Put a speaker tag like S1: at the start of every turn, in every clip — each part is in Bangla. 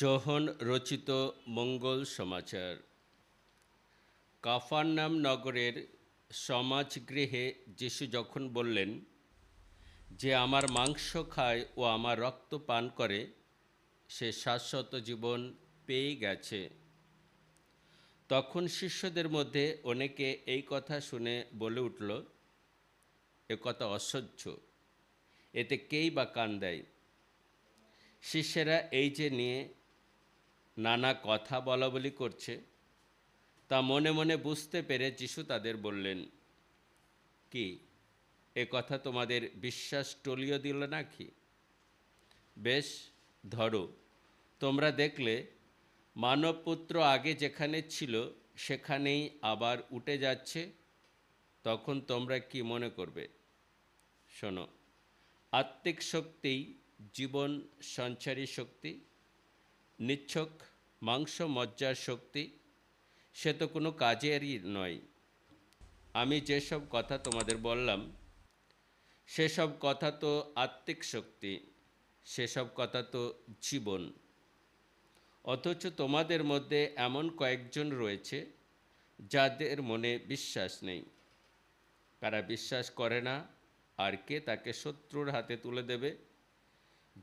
S1: চৌহান রচিত মঙ্গল সমাচার। কাফারনাম নগরের সমাজগৃহে যিশু যখন বললেন, যে আমার মাংস খায় ও আমার রক্ত পান করে, সে শাশ্বত জীবন পেয়ে গেছে। তখন শিষ্যদের মধ্যে অনেকে এই কথা শুনে বলে উঠল, এ কথা অসহ্য, এতে কেই বা কান দেয়? শিষ্যেরা এই যে নিয়ে নানা কথা বলা বলি করছে। তা মনে মনে বুঝতে পেরে যিশু তাদের বললেন, কি, এ কথা তোমাদের বিশ্বাস টলিয়ে দিল নাকি? বেশ, ধরো, তোমরা দেখলে, মানবপুত্র আগে যেখানে ছিল, সেখানেই আবার উঠে যাচ্ছে, তখন তোমরা কি মনে করবে? শোনো, আত্মিক শক্তিই জীবন সঞ্চারী শক্তি, নিচ্ছক মাংস মজ্জার শক্তি, সে তো কোনো কাজেরই নয়। আমি যেসব কথা তোমাদের বললাম, সেসব কথা তো আত্মিক শক্তি, সেসব কথা তো জীবন। অথচ তোমাদের মধ্যে এমন কয়েকজন রয়েছে, যাদের মনে বিশ্বাস নেই। তারা বিশ্বাস করে না, আর কে তাকে শত্রুর হাতে তুলে দেবে?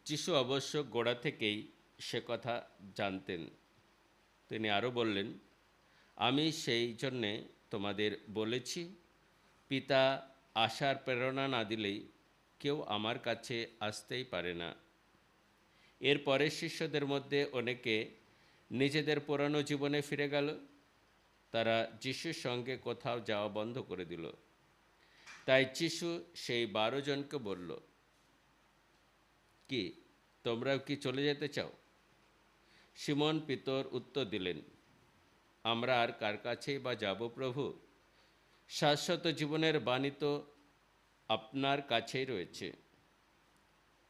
S1: যিশু অবশ্য গোড়া থেকেই সে কথা জানতেন। তিনি আরও বললেন, আমি সেই জন্যে তোমাদের বলেছি, পিতা আসার প্রেরণা না দিলেই কেউ আমার কাছে আসতেই পারে না। এরপরে শিষ্যদের মধ্যে অনেকে নিজেদের পুরানো জীবনে ফিরে গেল। তারা যিশুর সঙ্গে কোথাও যাওয়া বন্ধ করে দিল। তাই যিশু সেই বারো জনকে বলল, কি, তোমরাও কি চলে যেতে চাও? সিমন পিতর উত্তর দিলেন, আমরা আর কার কাছেই বা যাব প্রভু? শাশ্বত জীবনের বাণী তো আপনার কাছেই রয়েছে।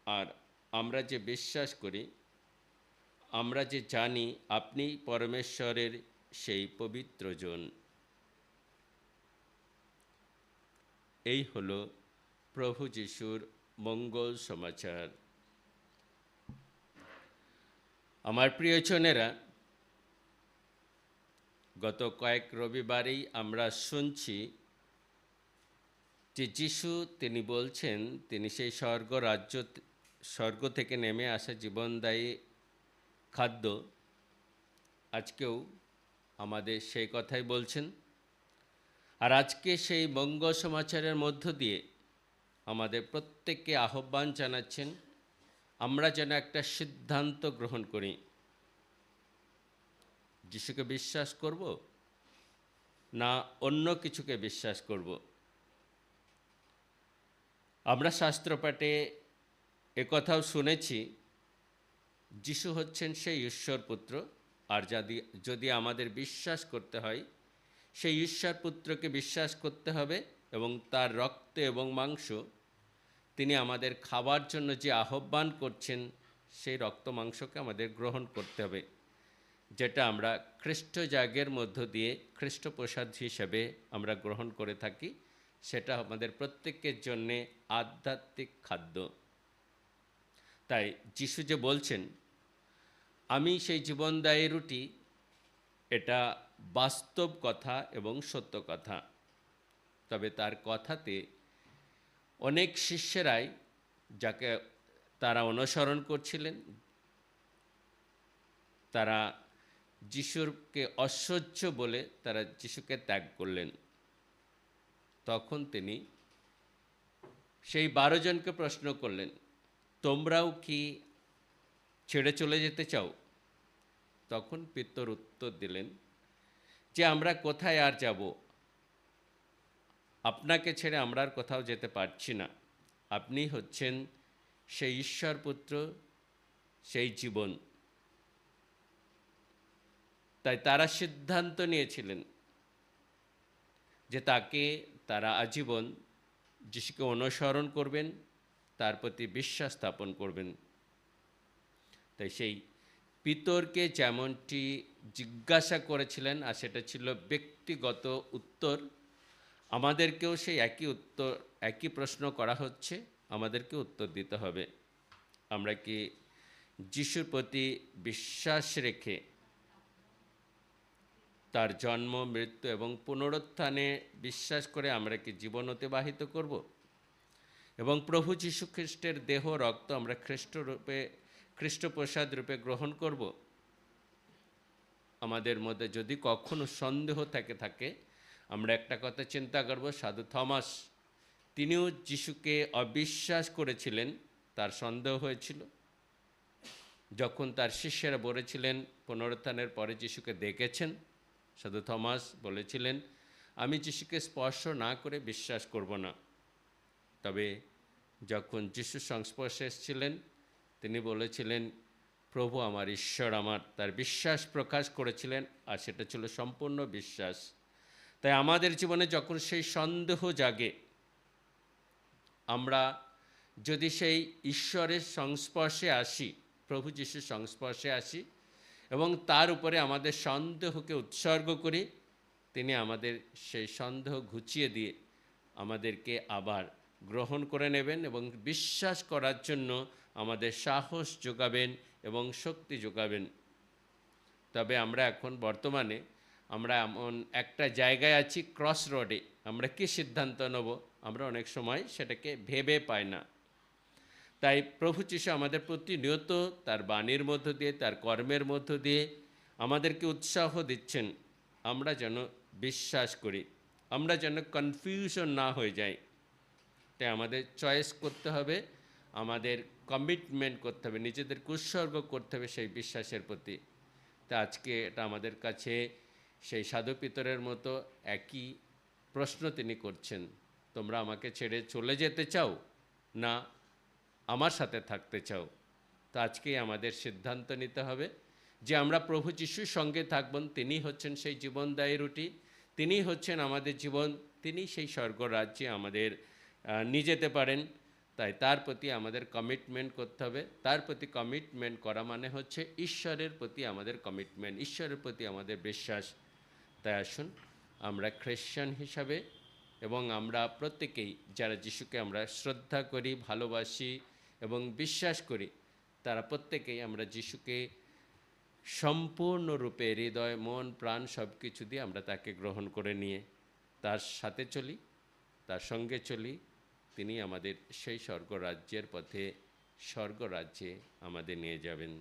S1: আর আমরা যে বিশ্বাস করি, আমরা যে জানি, আপনি পরমেশ্বরের সেই পবিত্র জন। এই হলো প্রভু যিশুর মঙ্গল সমাচার। আমার প্রিয়জনেরা গত কয়েক রবিবারেই আমরা শুনছি, যে যিশু তিনি বলছেন, তিনি সেই স্বর্গ রাজ্য স্বর্গ থেকে নেমে আসা জীবনদায়ী খাদ্য, আজকেও আমাদের সেই কথাই বলছেন। আর আজকে সেই মঙ্গল সমাচারের মধ্য দিয়ে আমাদের প্রত্যেককে আহ্বান জানাচ্ছেন আমরা যেন একটা সিদ্ধান্ত গ্রহণ করি। যিশুকে বিশ্বাস করব না অন্য কিছুকে বিশ্বাস করব। আমরা শাস্ত্রপাঠে একথাও শুনেছি, যিশু হচ্ছেন সেই ঈশ্বর পুত্র আর যদি যদি আমাদের বিশ্বাস করতে হয়, সেই ঈশ্বর পুত্রকে বিশ্বাস করতে হবে এবং তার রক্ত এবং মাংস তিনি আমাদের খাবার জন্য যে আহ্বান করছেন, সেই রক্ত মাংসকে আমাদের গ্রহণ করতে হবে। যেটা আমরা খ্রিস্ট জাগের মধ্য দিয়ে খ্রিস্ট প্রসাদ হিসেবে আমরা গ্রহণ করে থাকি, সেটা আমাদের প্রত্যেকের জন্যে আধ্যাত্মিক খাদ্য। তাই যিশু যে বলছেন, আমি সেই জীবনদায়ী রুটি, এটা বাস্তব কথা এবং সত্য কথা। তবে তার কথাতে অনেক শিষ্যরাই যাকে তারা অনুসরণ করছিলেন, তারা যিশুরকে অসহ্য বলে তারা যিশুকে ত্যাগ করলেন। তখন তিনি সেই বারো জনকে প্রশ্ন করলেন, তোমরাও কি ছেড়ে চলে যেতে চাও? তখন পিত্তর উত্তর দিলেন, যে আমরা কোথায় আর যাব? আপনাকে ছেড়ে আমরা আর কোথাও যেতে পারছি না। আপনি হচ্ছেন সেই ঈশ্বর পুত্র সেই জীবন। তাই তারা সিদ্ধান্ত নিয়েছিলেন যে তাকে তারা আজীবন যিশুকে অনুসরণ করবেন, তার প্রতি বিশ্বাস স্থাপন করবেন। তাই সেই পিতরকে যেমনটি জিজ্ঞাসা করেছিলেন, আর সেটা ছিল ব্যক্তিগত উত্তর আমাদেরকেও সেই একই উত্তর, একই প্রশ্ন করা হচ্ছে আমাদেরকে উত্তর দিতে হবে। আমরা কি যিশুর প্রতি বিশ্বাস রেখে তার জন্ম, মৃত্যু এবং পুনরুত্থানে বিশ্বাস করে আমরা কি জীবন অতিবাহিত করব? এবং প্রভু যীশু খ্রিস্টের দেহ, রক্ত আমরা খ্রিস্ট রূপে খ্রিস্টপ্রসাদ রূপে গ্রহণ করব? আমাদের মধ্যে যদি কখনো সন্দেহ থাকে থাকে আমরা একটা কথা চিন্তা করব, সাধু থমাস। তিনিও যিশুকে অবিশ্বাস করেছিলেন, তার সন্দেহ হয়েছিল। যখন তার শিষ্যেরা বলেছিলেন, পুনরুত্থানের পরে যিশুকে দেখেছেন, সাধু থমাস বলেছিলেন, আমি যিশুকে স্পর্শ না করে বিশ্বাস করব না। তবে যখন যিশু সংস্পর্শে এসেছিলেন, তিনি বলেছিলেন, প্রভু আমার ঈশ্বর আমার। তার বিশ্বাস প্রকাশ করেছিলেন, আর সেটা ছিল সম্পূর্ণ বিশ্বাস। তাই আমাদের জীবনে যখন সেই সন্দেহ জাগে, আমরা যদি সেই ঈশ্বরের সংস্পর্শে আসি, প্রভু যিশুর সংস্পর্শে আসি এবং তার উপরে আমাদের সন্দেহকে উৎসর্গ করি, তিনি আমাদের সেই সন্দেহ ঘুচিয়ে দিয়ে আমাদেরকে আবার গ্রহণ করে নেবেন এবং বিশ্বাস করার জন্য আমাদের সাহস যোগাবেন এবং শক্তি যোগাবেন। তবে আমরা এখন বর্তমানে আমরা এমন একটা জায়গায় আছি ক্রস রোডে আমরা কি সিদ্ধান্ত নেব? আমরা অনেক সময় সেটাকে ভেবে পাই না। তাই প্রভু যিশু আমাদের প্রতিনিয়ত তার বাণীর মধ্য দিয়ে, তার কর্মের মধ্য দিয়ে আমাদেরকে উৎসাহ দিচ্ছেন। আমরা যেন বিশ্বাস করি। আমরা যেন কনফিউশন না হয়ে যাই। তাই আমাদের চয়েস করতে হবে, আমাদের কমিটমেন্ট করতে হবে নিজেদেরকে উৎসর্গ করতে হবে সেই বিশ্বাসের প্রতি। তা আজকে এটা আমাদের কাছে সেই সাধু পিতরের মতো একই প্রশ্ন তিনি করছেন, তোমরা আমাকে ছেড়ে চলে যেতে চাও না আমার সাথে থাকতে চাও? তো আজকেই আমাদের সিদ্ধান্ত নিতে হবে যে আমরা প্রভু যিশুর সঙ্গে থাকবেন তিনি হচ্ছেন সেই জীবনদায়ী রুটি, তিনি হচ্ছেন আমাদের জীবন, তিনি সেই স্বর্গ রাজ্যে আমাদের নিয়ে যেতে পারেন। তাই তার প্রতি আমাদের কমিটমেন্ট করতে হবে। তার প্রতি কমিটমেন্ট করা মানে হচ্ছে ঈশ্বরের প্রতি আমাদের কমিটমেন্ট ঈশ্বরের প্রতি আমাদের বিশ্বাস। তাই আসুন। আমরা খ্রিশ্চান হিসাবে এবং আমরা প্রত্যেকেই যারা যিশুকে আমরা শ্রদ্ধা করি, ভালোবাসি এবং বিশ্বাস করি, তারা প্রত্যেকেই আমরা যিশুকে সম্পূর্ণরূপে হৃদয়, মন, প্রাণ সব কিছু দিয়ে আমরা তাকে গ্রহণ করে নিয়ে তার সাথে চলি, তার সঙ্গে চলি। তিনি আমাদের সেই স্বর্গরাজ্যের পথে স্বর্গরাজ্যে আমাদের নিয়ে যাবেন।